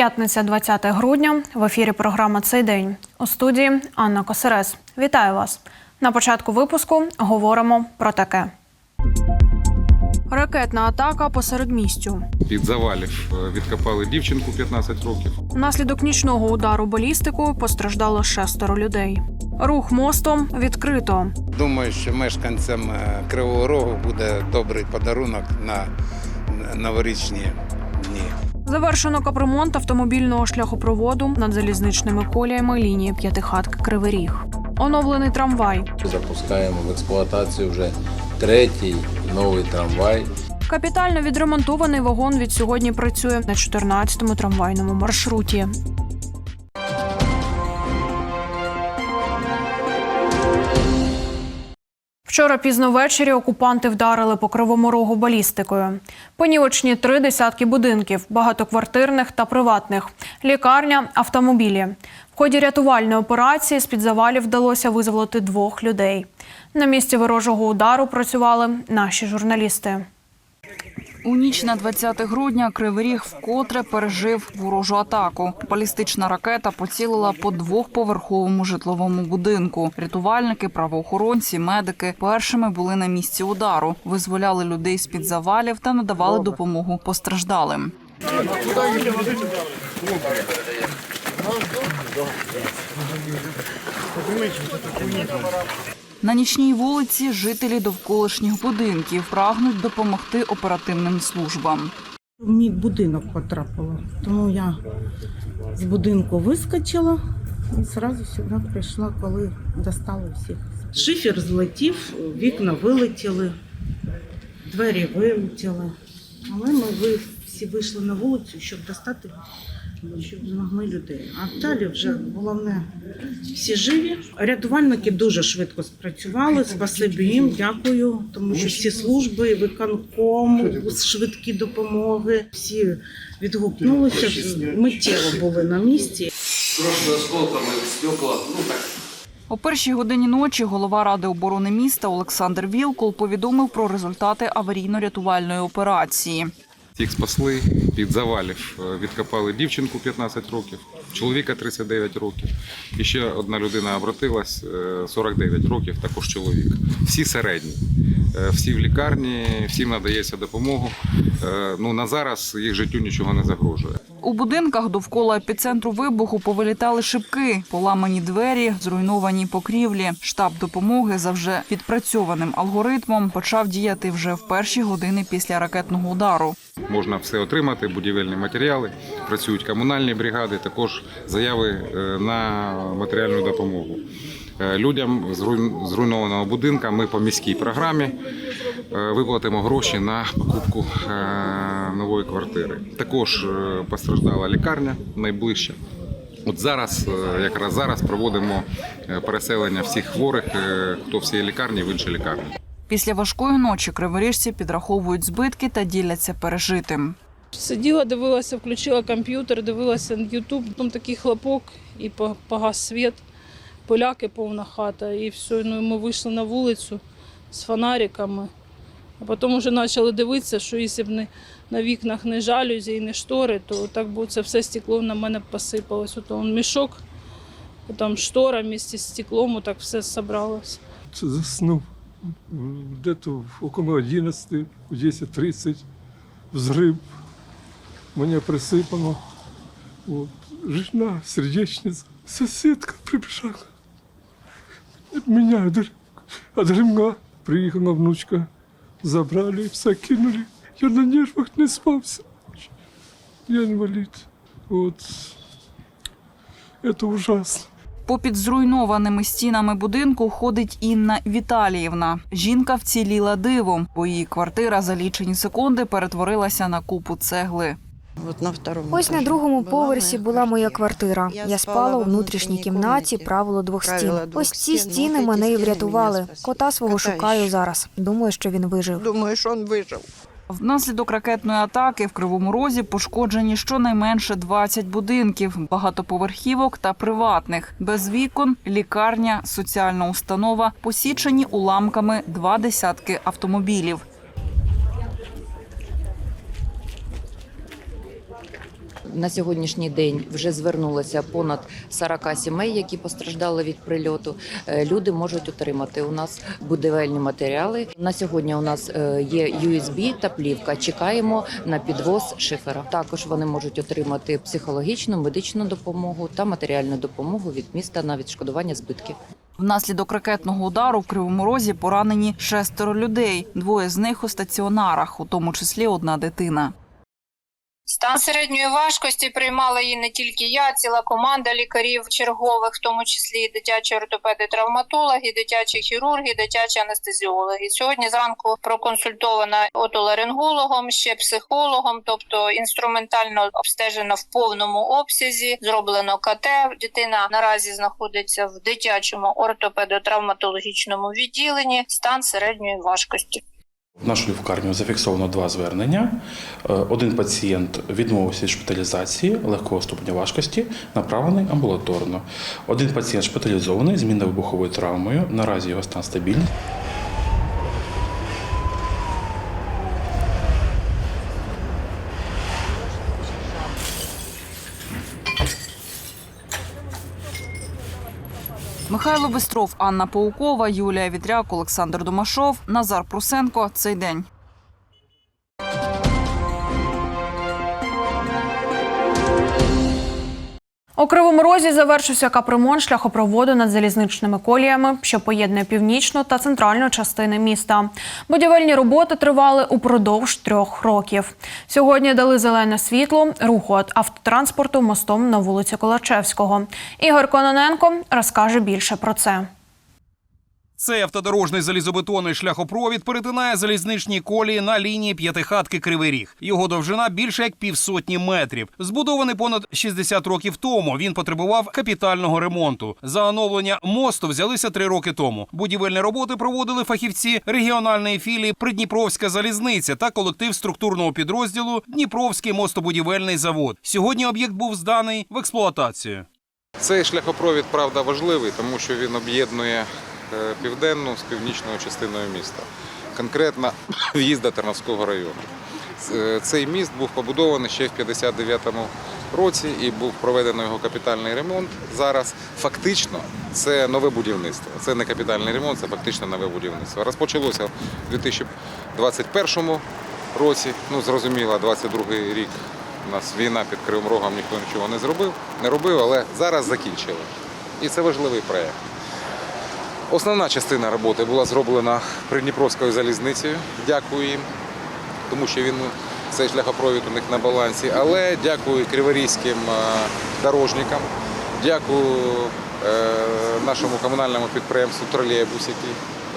П'ятниця, 20 грудня. В ефірі програма Цей день у студії Анна Косерес. Вітаю вас. На початку випуску говоримо про таке. Ракетна атака посеред містю. Під завалів е, відкопали дівчинку 15 років. Внаслідок нічного удару балістикою постраждало шестеро людей. Рух мостом відкрито. Думаю, що мешканцям е, Кривого Рогу буде добрий подарунок на новорічні. Завершено капремонт автомобільного шляхопроводу над залізничними коліями лінії п'ятихатки Кривий Ріг. Оновлений трамвай. Запускаємо в експлуатацію вже третій новий трамвай. Капітально відремонтований вагон від сьогодні працює на 14-му трамвайному маршруті. Вчора пізно ввечері окупанти вдарили по кривому рогу балістикою. Понівочні три десятки будинків, багатоквартирних та приватних, лікарня, автомобілі. В ході рятувальної операції з-під завалів вдалося визволити двох людей. На місці ворожого удару працювали наші журналісти. У ніч на 20 грудня Кривий Ріг вкотре пережив ворожу атаку. Балістична ракета поцілила по двохповерховому житловому будинку. Рятувальники, правоохоронці, медики першими були на місці удару, визволяли людей з під завалів та надавали допомогу постраждалим. На нічній вулиці жителі довколишніх будинків прагнуть допомогти оперативним службам. В мій будинок потрапило. Тому я з будинку вискочила і одразу сюди прийшла, коли достали всіх. Шифер злетів, вікна вилетіли, двері вилетіли. Але ми всі вийшли на вулицю, щоб достати, щоб змогли людей. А далі вже головне всі живі. Рятувальники дуже швидко спрацювали. Спасибі їм, дякую. Тому що всі служби, виконком, швидкі допомоги, всі відгукнулися. Миттєво були на місці. Трошки осколками стекла, ну так. О першій годині ночі голова ради оборони міста Олександр Вілкул повідомив про результати аварійно-рятувальної операції. Їх спасли під завалів. е, Відкопали дівчинку 15 років, чоловіка 39 років. І ще одна людина обратилась е, 49 років, також чоловік. Всі середні, Е, всі в лікарні, всім надається допомогу. Е, Ну на зараз їх життю нічого не загрожує. У будинках довкола епіцентру вибуху повилітали шибки, поламані двері, зруйновані покрівлі. Штаб допомоги за вже відпрацьованим алгоритмом почав діяти вже в перші години після ракетного удару. Можна все отримати, будівельні матеріали, працюють комунальні бригади, також заяви е, на матеріальну допомогу. Е, Людям зруйнованого будинка ми по міській програмі е, виплатимо гроші на покупку нової квартири. Також постраждала лікарня найближча. От зараз, якраз зараз проводимо переселення всіх хворих, хто в цій лікарні в інші лікарні. Після важкої ночі криворіжці підраховують збитки та діляться пережитим. Сиділа, дивилася, включила комп'ютер, дивилася на Ютуб, там такий хлопок і погас світ, поляки повна хата. І все, ну, ми вийшли на вулицю з фонариками. А потім вже почали дивитися, що якщо б не, на вікнах не жалюзі і не штори, то так би це все стекло на мене посипалось. Ото он мішок, потім штора місці з стеклом, так все зібралося. Це заснув где-то около 11, в 10.30 взрыв. Мене присипало. От. Жена, сердечниця. Сусідка прибіжала. Меня от, от ремня. Приїхала внучка, забрали, все кинули. Я на нервах не спався. Я інвалід. От. Это ужасно. Попід зруйнованими стінами будинку ходить Інна Віталіївна. Жінка вціліла дивом, бо її квартира за лічені секунди перетворилася на купу цегли. От на второму Ось на другому була поверсі була моя квартира. Я спала у внутрішній кімнаті. правило двох стін. Ось ці стіни мене і врятували. Кота свого шукаю зараз. Думаю, що він вижив. Думаю, що він вижив. Внаслідок ракетної атаки в Кривому Розі пошкоджені щонайменше 20 будинків, багатоповерхівок та приватних. Без вікон, лікарня, соціальна установа, посічені уламками два десятки автомобілів. На сьогоднішній день вже звернулося понад 40 сімей, які постраждали від прильоту. Е, Люди можуть отримати у нас будівельні матеріали. На сьогодні у нас е, є USB та плівка. Чекаємо на підвоз шифера. Також вони можуть отримати психологічну, медичну допомогу та матеріальну допомогу від міста на відшкодування збитків. Внаслідок ракетного удару в Кривому Розі поранені шестеро людей. Двоє з них у стаціонарах, у тому числі одна дитина. Стан середньої важкості приймала її не тільки я, ціла команда лікарів чергових, в тому числі і дитячі ортопеди, травматологи, дитячі хірурги, дитячі анестезіологи. Сьогодні зранку проконсультована отоларингологом, ще психологом, тобто інструментально обстежена в повному обсязі. Зроблено КТ. Дитина наразі знаходиться в дитячому ортопедо-травматологічному відділенні. Стан середньої важкості. В нашу лікарню зафіксовано два звернення. Е, Один пацієнт відмовився від шпиталізації легкого ступеня важкості, направлений амбулаторно. Один пацієнт шпиталізований з мінно-вибуховою травмою. Наразі його стан стабільний. Михайло Бистров, Анна Паукова, Юлія Вітряк, Олександр Домашов, Назар Прусенко. Цей день. У Кривому Розі завершився капремонт шляхопроводу над залізничними коліями, що поєднує північну та центральну частини міста. Будівельні роботи тривали упродовж трьох років. Сьогодні дали зелене світло руху від автотранспорту мостом на вулиці Колачевського. Ігор Кононенко розкаже більше про це. Цей автодорожний залізобетонний шляхопровід перетинає залізничні колії на лінії п'ятихатки Кривий Ріг. Його довжина більше як півсотні метрів. Збудований понад 60 років тому. Він потребував капітального ремонту. За оновлення мосту взялися три роки тому. Будівельні роботи проводили фахівці регіональної філії Придніпровська залізниця та колектив структурного підрозділу Дніпровський мостобудівельний завод. Сьогодні об'єкт був зданий в експлуатацію. Цей шляхопровід, правда, важливий, тому що він об'єднує південну з північною частиною міста, конкретно в'їзд до Тернавського району. Е, Цей міст був побудований ще в 59-му році і був проведено його капітальний ремонт. Зараз фактично це нове будівництво. Це не капітальний ремонт, це фактично нове будівництво. Розпочалося в 2021 році. Ну, зрозуміло, 22-й рік у нас війна під Кривим Рогом, ніхто нічого не зробив, не робив, але зараз закінчили. І це важливий проєкт. Основна частина роботи була зроблена Придніпровською залізницею. Дякую їм, тому що він цей шляхопровід у них на балансі. Але дякую криворізьким е, дорожникам, дякую е, нашому комунальному підприємству Тролейбус, який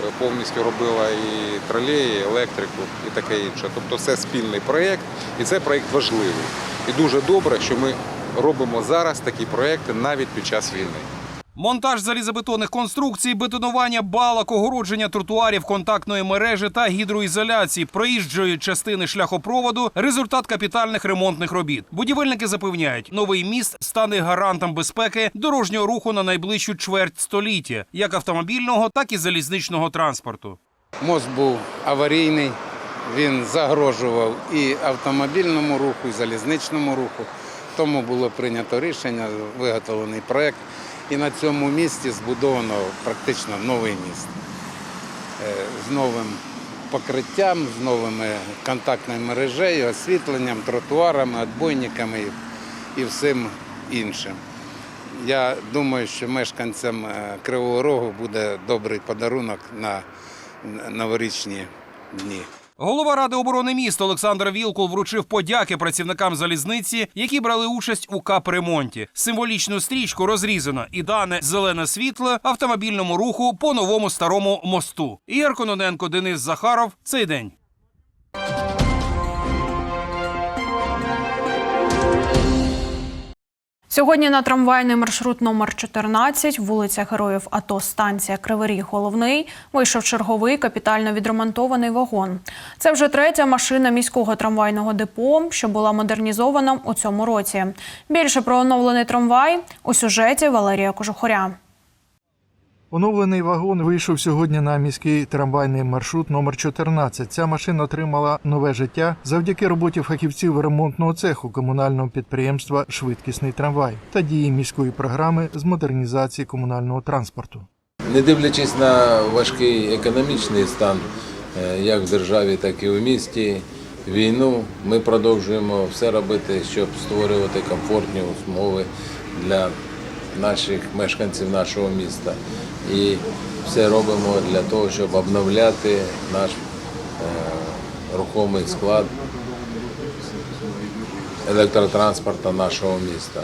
е, повністю робила і тролеї, електрику, і таке інше. Тобто це спільний проєкт, і це проєкт важливий. І дуже добре, що ми робимо зараз такі проєкти навіть під час війни. Монтаж залізобетонних конструкцій, бетонування балок, огородження тротуарів, контактної мережі та гідроізоляції проїжджої частини шляхопроводу результат капітальних ремонтних робіт. Будівельники запевняють, новий міст стане гарантом безпеки дорожнього руху на найближчу чверть століття, як автомобільного, так і залізничного транспорту. Мост був аварійний, він загрожував і автомобільному руху, і залізничному руху. Тому було прийнято рішення, виготовлений проєкт. І на цьому місці збудовано практично новий міст Е, з новим покриттям, з новими контактною мережею, освітленням, тротуарами, відбойниками і- всім іншим. Я думаю, що мешканцям е, Кривого Рогу буде добрий подарунок на новорічні дні. Голова ради оборони міста Олександр Вілкул вручив подяки працівникам залізниці, які брали участь у капремонті. Символічну стрічку розрізано і дане зелене світло автомобільному руху по новому старому мосту. Ігор Кононенко, Денис Захаров. Цей день. Сьогодні на трамвайний маршрут номер 14, вулиця Героїв АТО, станція Кривий Головний, вийшов черговий капітально відремонтований вагон. Це вже третя машина міського трамвайного депо, що була модернізована у цьому році. Більше про оновлений трамвай у сюжеті Валерія Кожухоря. Оновлений вагон вийшов сьогодні на міський трамвайний маршрут номер 14 Ця машина отримала нове життя завдяки роботі фахівців ремонтного цеху комунального підприємства Швидкісний трамвай та дії міської програми з модернізації комунального транспорту. Не дивлячись на важкий економічний стан, е, як в державі, так і у місті, війну, ми продовжуємо все робити, щоб створювати комфортні умови для наших мешканців нашого міста. І все робимо для того, щоб обновляти наш е, рухомий склад електротранспорту нашого міста.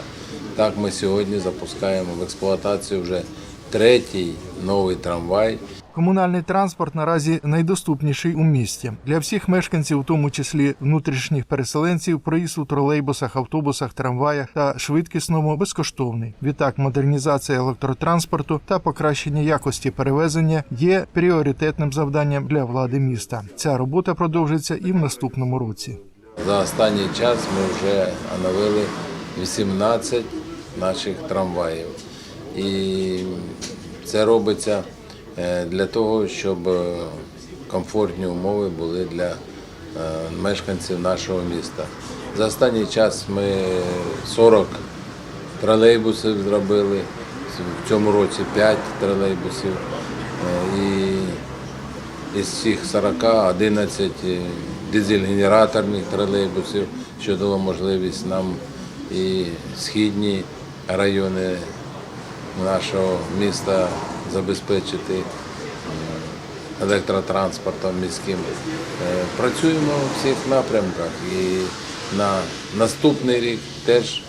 Так ми сьогодні запускаємо в експлуатацію вже третій новий трамвай. Комунальний транспорт наразі найдоступніший у місті для всіх мешканців, у тому числі внутрішніх переселенців, проїзд у тролейбусах, автобусах, трамваях та швидкісному безкоштовний. Відтак, модернізація електротранспорту та покращення якості перевезення є пріоритетним завданням для влади міста. Ця робота продовжиться і в наступному році. За останній час ми вже оновили 18 наших трамваїв. І це робиться для того, щоб е, комфортні умови були для е, мешканців нашого міста. За останній час ми 40 тролейбусів зробили, в цьому році 5 тролейбусів. Е, І із цих 40 11 дизель-генераторних тролейбусів, що дало можливість нам і східні райони нашого міста забезпечити е, електротранспортом міським. Е, Працюємо у всіх напрямках і на наступний рік теж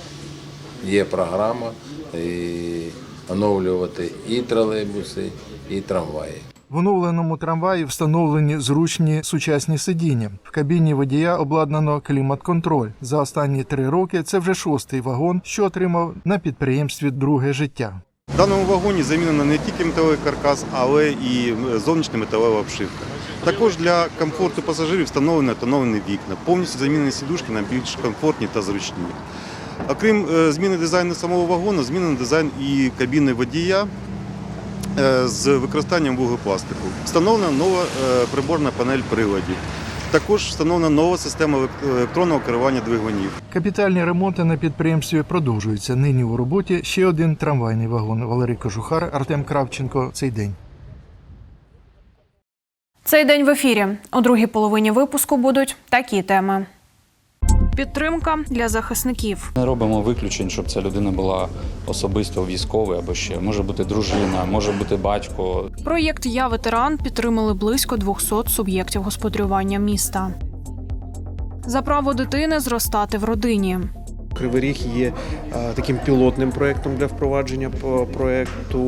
є програма і оновлювати і тролейбуси, і трамваї. В оновленому трамваї встановлені зручні сучасні сидіння. В кабіні водія обладнано клімат-контроль. За останні три роки це вже шостий вагон, що отримав на підприємстві друге життя. В даному вагоні замінено не тільки металевий каркас, але і зовнішня металева обшивка. Також для комфорту пасажирів встановлені тоновані вікна, повністю замінені сідушки на більш комфортні та зручні. Окрім е, зміни дизайну самого вагону, змінений дизайн і кабіни водія е, з використанням вуглепластику. Встановлена нова е, приборна панель приладів. Також встановлена нова система елек- електронного керування двигунів. Капітальні ремонти на підприємстві продовжуються. Нині у роботі ще один трамвайний вагон. Валерій Кожухар, Артем Кравченко. Цей день. Цей день в ефірі. У другій половині випуску будуть такі теми. Підтримка для захисників. Не робимо виключень, щоб ця людина була особисто військовою або ще може бути дружина, може бути батько. Проєкт Я ветеран підтримали близько 200 суб'єктів господарювання міста. За право дитини зростати в родині. Кривий Ріг є е, таким пілотним проєктом для впровадження проєкту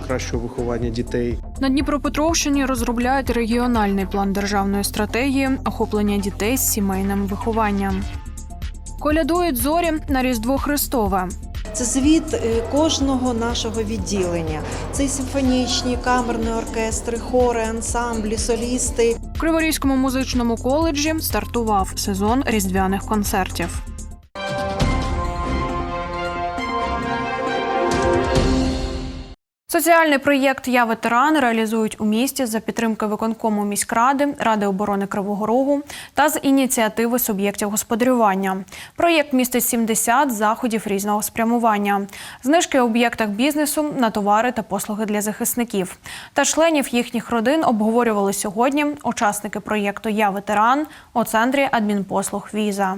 е, кращого виховання дітей. На Дніпропетровщині розробляють регіональний план державної стратегії охоплення дітей з сімейним вихованням. Колядують зорі на Різдво Христове. Це звіт е, кожного нашого відділення. Це і симфонічні, камерні оркестри, хори, ансамблі, солісти. В Криворізькому музичному коледжі стартував сезон різдвяних концертів. Соціальний проєкт Я ветеран реалізують у місті за підтримки виконкому міськради, Ради оборони Кривого Рогу та з ініціативи суб'єктів господарювання. Проєкт містить 70 заходів різного спрямування, знижки у об'єктах бізнесу на товари та послуги для захисників. Та членів їхніх родин обговорювали сьогодні учасники проєкту Я ветеран у центрі адмінпослуг Віза.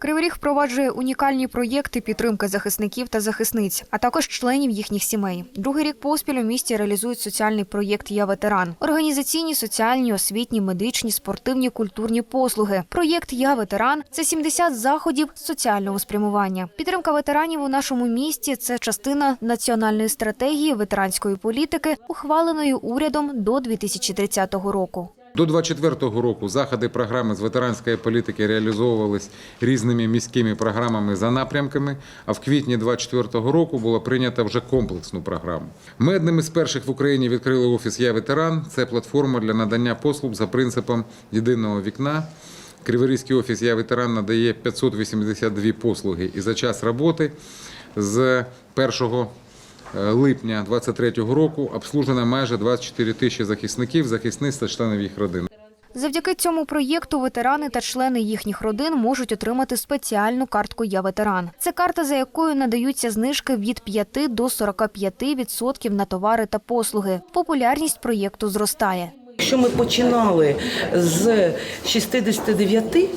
Кривий Ріг впроваджує унікальні проєкти підтримки захисників та захисниць, а також членів їхніх сімей. Другий рік поспіль у місті реалізують соціальний проєкт Я ветеран. Організаційні, соціальні, освітні, медичні, спортивні, культурні послуги. Проєкт Я ветеран це 70 заходів соціального спрямування. Підтримка ветеранів у нашому місті це частина національної стратегії ветеранської політики, ухваленої урядом до 2030 року. До 2024 року заходи програми з ветеранської політики реалізовувались різними міськими програмами за напрямками. А в квітні 2024 року було прийнято вже комплексну програму. Ми одним із перших в Україні відкрили офіс Я ветеран. Це платформа для надання послуг за принципом єдиного вікна. Криворізький офіс Я ветеран надає 582 послуги. І за час роботи з 1 е, липня 2023 року обслужено майже 24 тисячі захисників, захисниць та членів їх родин. Завдяки цьому проєкту ветерани та члени їхніх родин можуть отримати спеціальну картку Я ветеран. Це карта, за якою надаються знижки від 5 до 45% на товари та послуги. Популярність проєкту зростає. Якщо ми починали з 69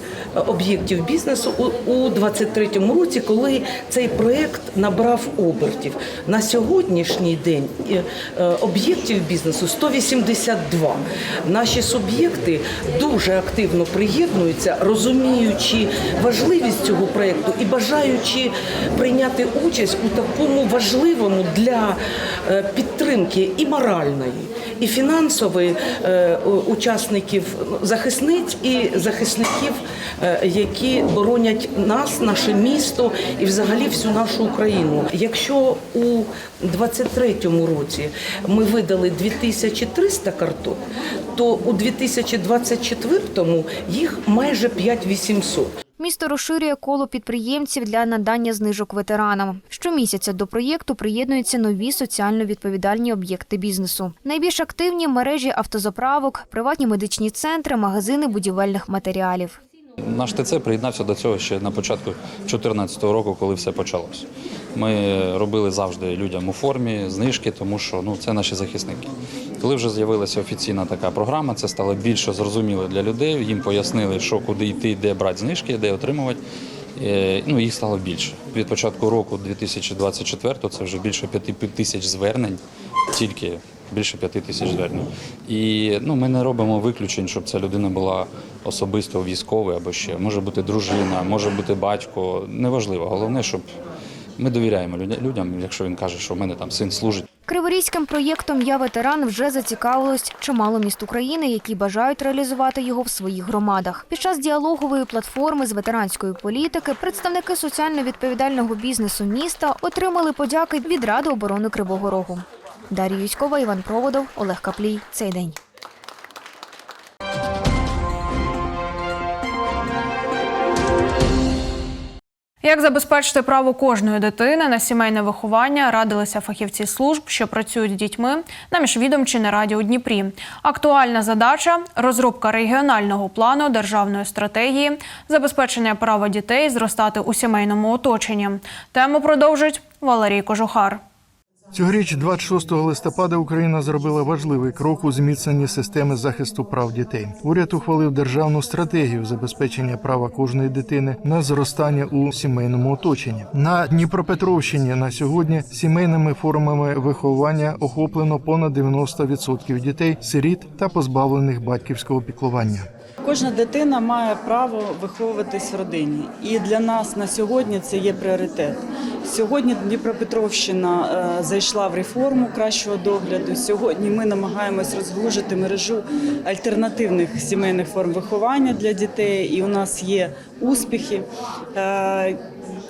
об'єктів бізнесу у- у 23-му році, коли цей проєкт набрав обертів, на сьогоднішній день е, е, об'єктів бізнесу 182. Наші суб'єкти дуже активно приєднуються, розуміючи важливість цього проєкту і бажаючи прийняти участь у такому важливому для е, підтримки і моральної, і фінансової е, учасників ну, захисниць і захисників, е, які боронять нас, наше місто і взагалі всю нашу Україну. Якщо у 23-му році ми видали 2300 карток, то у 2024-му їх майже 5800. Місто розширює коло підприємців для надання знижок ветеранам. Щомісяця до проєкту приєднуються нові соціально відповідальні об'єкти бізнесу. Найбільш активні мережі автозаправок, приватні медичні центри, магазини будівельних матеріалів. Наш ТЦ приєднався до цього ще на початку 2014 року, коли все почалося. Ми робили завжди людям у формі знижки, тому що ну це наші захисники. Коли вже з'явилася офіційна така програма, це стало більше зрозуміло для людей. Їм пояснили, що куди йти, де брати знижки, де отримувати. Е, Ну, їх стало більше. Від початку року 2024 це вже більше 5 тисяч звернень, тільки більше 5 тисяч звернень. І ну, ми не робимо виключень, щоб ця людина була особисто військовий або ще. Може бути дружина, може бути батько. Неважливо. Головне, щоб ми довіряємо людям, якщо він каже, що в мене там син служить. Криворізьким проєктом Я ветеран вже зацікавилось чимало міст України, які бажають реалізувати його в своїх громадах. Під час діалогової платформи з ветеранської політики представники соціально відповідального бізнесу міста отримали подяки від Ради оборони Кривого Рогу. Дар'я Юськова, Іван Проводов, Олег Каплій. Цей день. Як забезпечити право кожної дитини на сімейне виховання, радилися фахівці служб, що працюють з дітьми на міжвідомчій нараді у Дніпрі. Актуальна задача розробка регіонального плану державної стратегії, забезпечення права дітей зростати у сімейному оточенні. Тему продовжить Валерій Кожухар. Цьогоріч, 26 листопада, Україна зробила важливий крок у зміцненні системи захисту прав дітей. Уряд ухвалив державну стратегію забезпечення права кожної дитини на зростання у сімейному оточенні. На Дніпропетровщині на сьогодні сімейними формами виховання охоплено понад 90% дітей, сиріт та позбавлених батьківського піклування. Кожна дитина має право виховуватись в родині, і для нас на сьогодні це є пріоритет. Сьогодні Дніпропетровщина е, зайшла в реформу кращого догляду. Сьогодні ми намагаємось розглужити мережу альтернативних сімейних форм виховання для дітей, і у нас є успіхи. Е,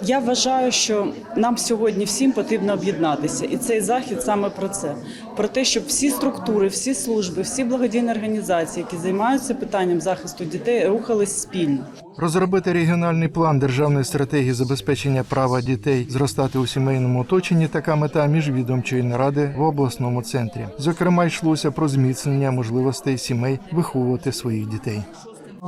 я вважаю, що нам сьогодні всім потрібно об'єднатися, і цей захід саме про це: про те, щоб всі структури, всі служби, всі благодійні організації, які займаються питанням захисту дітей, рухались спільно. Розробити регіональний план державної стратегії забезпечення права дітей зростати у сімейному оточенні така мета міжвідомчої наради в обласному центрі. Зокрема, йшлося про зміцнення можливостей сімей виховувати своїх дітей.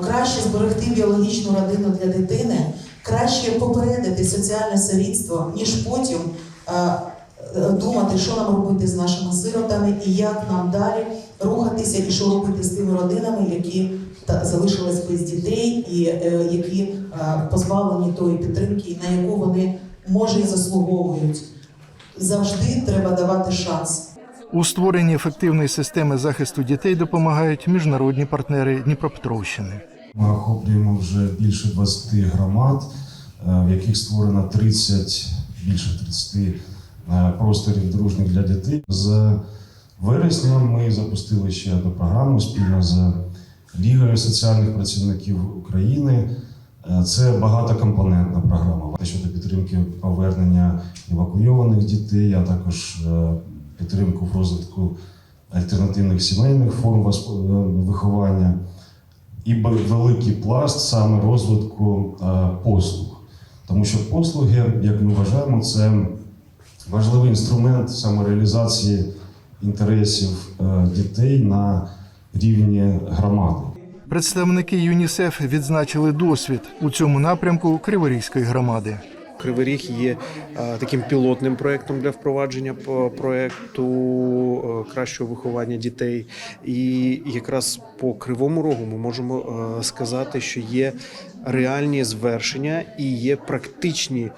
Краще зберегти біологічну родину для дитини, краще попередити соціальне сирітство, ніж потім е, думати, що нам робити з нашими сиротами і як нам далі рухатися, і що робити з тими родинами, які та, залишились без дітей, і е, які е, позбавлені тої підтримки, на яку вони може і заслуговують. Завжди треба давати шанс. У створенні ефективної системи захисту дітей допомагають міжнародні партнери Дніпропетровщини. Ми охоплюємо вже більше 20 громад, е, в яких створено 30, більше 30 е, просторів дружніх для дітей. З вересня ми запустили ще одну програму спільно з Лігою соціальних працівників України. Е, Це багатокомпонентна програма щодо підтримки повернення евакуйованих дітей, а також е, підтримку в розвитку альтернативних сімейних форм е, виховання і великий пласт саме розвитку послуг. Тому що послуги, як ми вважаємо, це важливий інструмент самореалізації інтересів дітей на рівні громади. Представники ЮНІСЕФ відзначили досвід у цьому напрямку Криворізької громади. Кривий Ріг є е, таким пілотним проєктом для впровадження проекту е, кращого виховання дітей. І якраз по кривому рогу ми можемо е, сказати, що є реальні звершення і є практичні е,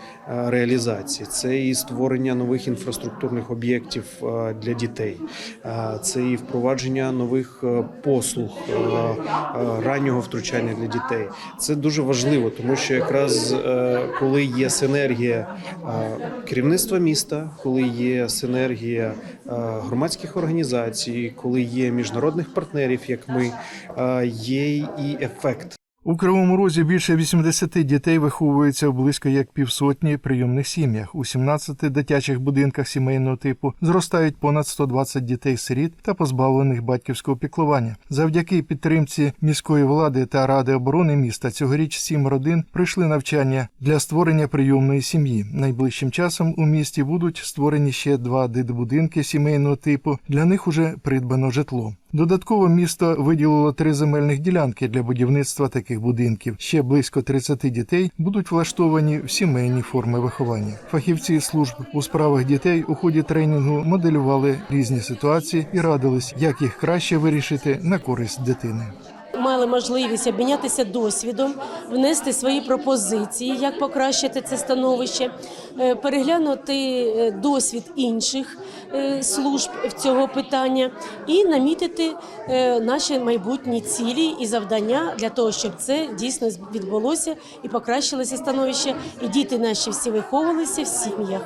реалізації. Це і створення нових інфраструктурних об'єктів е, для дітей, Е, це і впровадження нових послуг раннього втручання для дітей. Це дуже важливо, тому що якраз коли є синергія керівництва міста, коли є синергія громадських організацій, коли є міжнародних партнерів, як ми, є і ефект. У Кривому Розі більше 80 дітей виховуються в близько як півсотні прийомних сім'ях. У 17 дитячих будинках сімейного типу зростають понад 120 дітей-сиріт та позбавлених батьківського піклування. Завдяки підтримці міської влади та ради оборони міста цьогоріч сім родин пройшли навчання для створення прийомної сім'ї. Найближчим часом у місті будуть створені ще два дитбудинки сімейного типу. Для них уже придбано житло. Додатково місто виділило три земельних ділянки для будівництва таких будинків. Ще близько 30 дітей будуть влаштовані в сімейні форми виховання. Фахівці служб у справах дітей у ході тренінгу моделювали різні ситуації і радились, як їх краще вирішити на користь дитини. Мали можливість обмінятися досвідом, внести свої пропозиції, як покращити це становище, е, переглянути е, досвід інших е, служб в цього питання і намітити наші майбутні цілі і завдання для того, щоб це дійсно відбулося і покращилося становище, і діти наші всі виховувалися в сім'ях.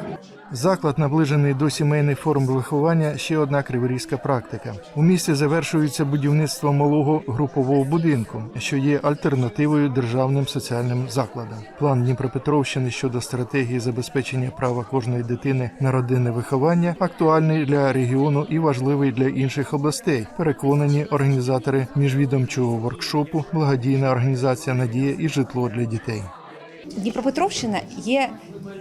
Заклад наближений до сімейних форм виховання ще одна криворізька практика. У місті завершується будівництво малого групового будинку, що є альтернативою державним соціальним закладам. План Дніпропетровщини щодо стратегії забезпечення права кожної дитини на родинне виховання актуальний для регіону і важливий для інших областей. Переконані організатори міжвідомчого воркшопу, благодійна організація Надія і житло для дітей. Дніпропетровщина є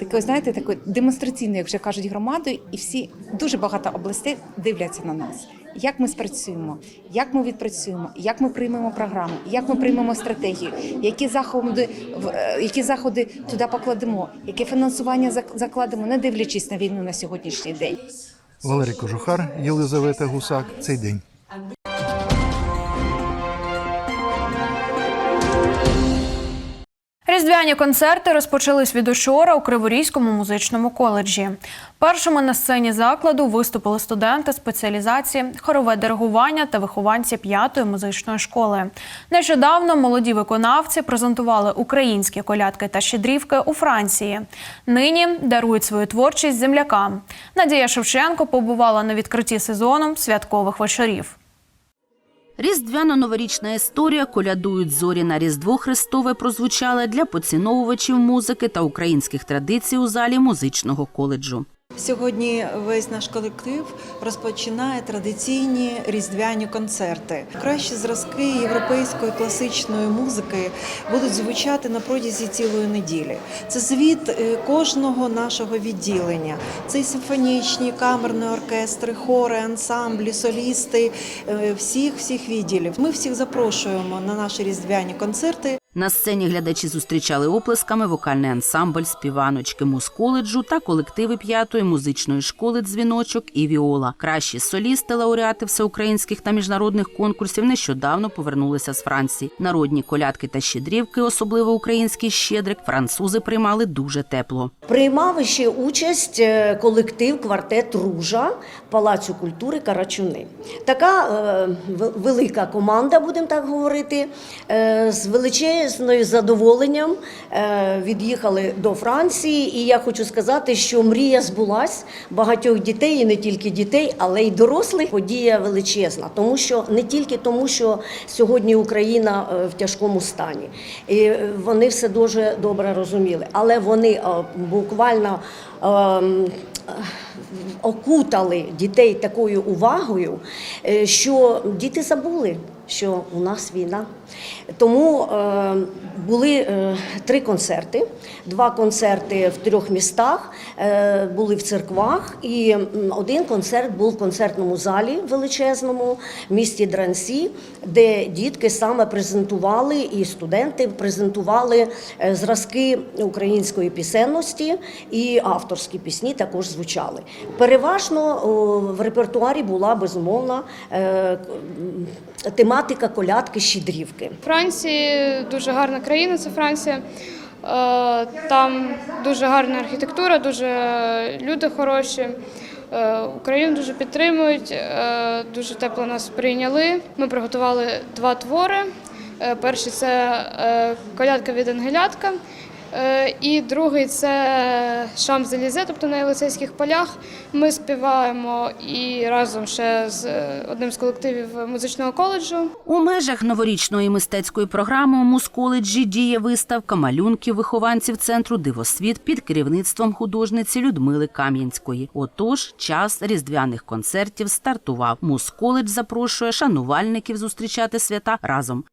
такою, знаєте, такою демонстраційною, як вже кажуть, громадою, і всі дуже багато областей дивляться на нас. Як ми спрацюємо, як ми відпрацюємо, як ми приймемо програми, як ми приймемо стратегію, які заходи е, які заходи туди покладемо, яке фінансування закладемо, не дивлячись на війну на сьогоднішній день. Валерій Кожухар, Єлизавета Гусак. Цей день. Різдвяні концерти розпочались від учора у Криворізькому музичному коледжі. Першими на сцені закладу виступили студенти спеціалізації хорове диригування та вихованці п'ятої музичної школи. Нещодавно молоді виконавці презентували українські колядки та щедрівки у Франції. Нині дарують свою творчість землякам. Надія Шевченко побувала на відкритті сезону святкових вечорів. Різдвяно-новорічна історія колядують зорі на Різдво Христове прозвучала для поціновувачів музики та українських традицій у залі музичного коледжу. Сьогодні весь наш колектив розпочинає традиційні різдвяні концерти. Кращі зразки європейської класичної музики будуть звучати на протязі цілої неділі. Це звіт е, кожного нашого відділення. Це симфонічні, камерні оркестри, хори, ансамблі, солісти е, всіх всіх відділів. Ми всіх запрошуємо на наші різдвяні концерти. На сцені глядачі зустрічали оплесками вокальний ансамбль співаночки музколеджу та колективи п'ятої музичної школи дзвіночок і віола. Кращі солісти, лауреати всеукраїнських та міжнародних конкурсів нещодавно повернулися з Франції. Народні колядки та щедрівки, особливо український щедрик, французи приймали дуже тепло. Приймав ще участь е, колектив квартет Ружа Палацю культури Карачуни. Така е, велика команда, будемо так говорити, е, з величезною задоволенням е, від'їхали до Франції. І я хочу сказати, що мрія збулась багатьох дітей, і не тільки дітей, але й дорослих. Подія величезна, тому що не тільки тому, що сьогодні Україна е, в тяжкому стані, і е, вони все дуже добре розуміли, але вони буквально. ем, окутали дітей такою увагою, що діти забули, що у нас війна. Тому е, були е, три концерти. Два концерти в трьох містах, е, були в церквах, і один концерт був в концертному залі величезному в місті Дрансі, де дітки саме презентували і студенти презентували е, зразки української пісенності і авторські пісні також звучали. Переважно в репертуарі була безумовно е, м, тематика колядки щедрівки. Франції дуже гарна країна, це Франція. Е, Там дуже гарна архітектура, дуже люди хороші. Е, Україну дуже підтримують, е, дуже тепло нас прийняли. Ми приготували два твори. Перший це колядка від Ангелятка. Е, І другий це Шам Зелізе, тобто на Єлисейських полях. Ми співаємо і разом ще з е, одним з колективів музичного коледжу. У межах новорічної мистецької програми у Мусколеджі діє виставка малюнків вихованців центру Дивосвіт під керівництвом художниці Людмили Кам'янської. Отож, час різдвяних концертів стартував. Мусколедж запрошує шанувальників зустрічати свята разом.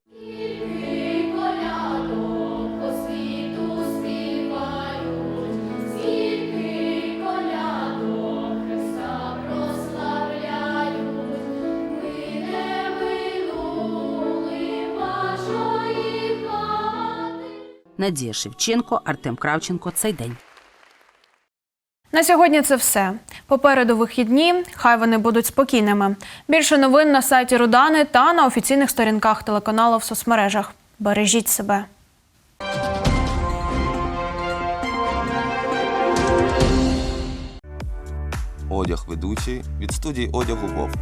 Надія Шевченко, Артем Кравченко. Цей день. На сьогодні це все. Попереду вихідні. Хай вони будуть спокійними. Більше новин на сайті Рудани та на офіційних сторінках телеканалу в соцмережах. Бережіть себе. Одяг ведучий від студії одягу Вовк.